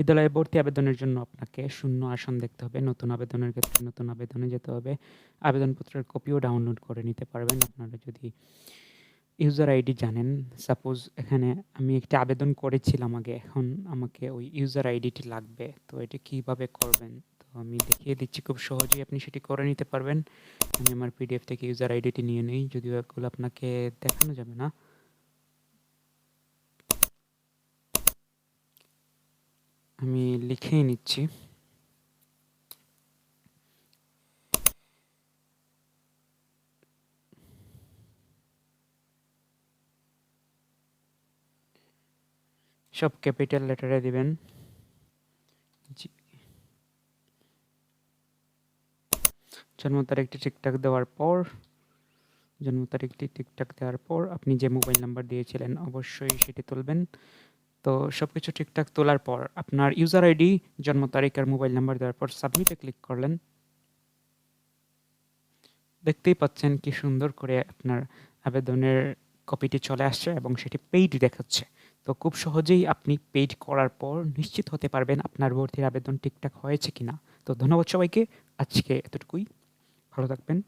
বিদ্যালয়ে ভর্তি আবেদনের জন্য আপনাকে শূন্য আসন দেখতে হবে। নতুন আবেদনের ক্ষেত্রে নতুন আবেদনে যেতে হবে। আবেদনপত্রের কপিও ডাউনলোড করে নিতে পারবেন। আপনারা যদি ইউজার আইডি জানেন, সাপোজ এখানে আমি একটা আবেদন করেছিলাম আগে, এখন আমাকে ওই ইউজার আইডিটি লাগবে। তো এটি কীভাবে করবেন? তো আমি দেখিয়ে দিচ্ছি, খুব সহজেই আপনি সেটি করে নিতে পারবেন। আমি আমার পিডিএফ থেকে ইউজার আইডিটি নিয়ে নিই, যদিও এগুলো আপনাকে দেখানো যাবে না। আমি লিখেই নিচ্ছি। সব ক্যাপিটাল লেটারে দিবেন। জন্ম তারিখটি ঠিকঠাক দেওয়ার পর, জন্ম তারিখটি ঠিকঠাক দেওয়ার পর আপনি যে মোবাইল নাম্বার দিয়েছিলেন, অবশ্যই সেটি তুলবেন। তো সব কিছু ঠিকঠাক তোলার পর আপনার ইউজার আইডি জন্ম তারিখ আর মোবাইল নাম্বার দেওয়ার পর সাবমিটে ক্লিক করলেন। দেখতেই পাচ্ছেন কি সুন্দর করে আপনার আবেদনের কপিটি চলে আসছে এবং সেটি পেইড দেখাচ্ছে। তো খুব সহজেই আপনি পেইড করার পর নিশ্চিত হতে পারবেন আপনার ভর্তির আবেদন ঠিকঠাক হয়েছে কিনা। তো ধন্যবাদ সবাইকে, আজকে এতটুকুই। ভালো থাকবেন।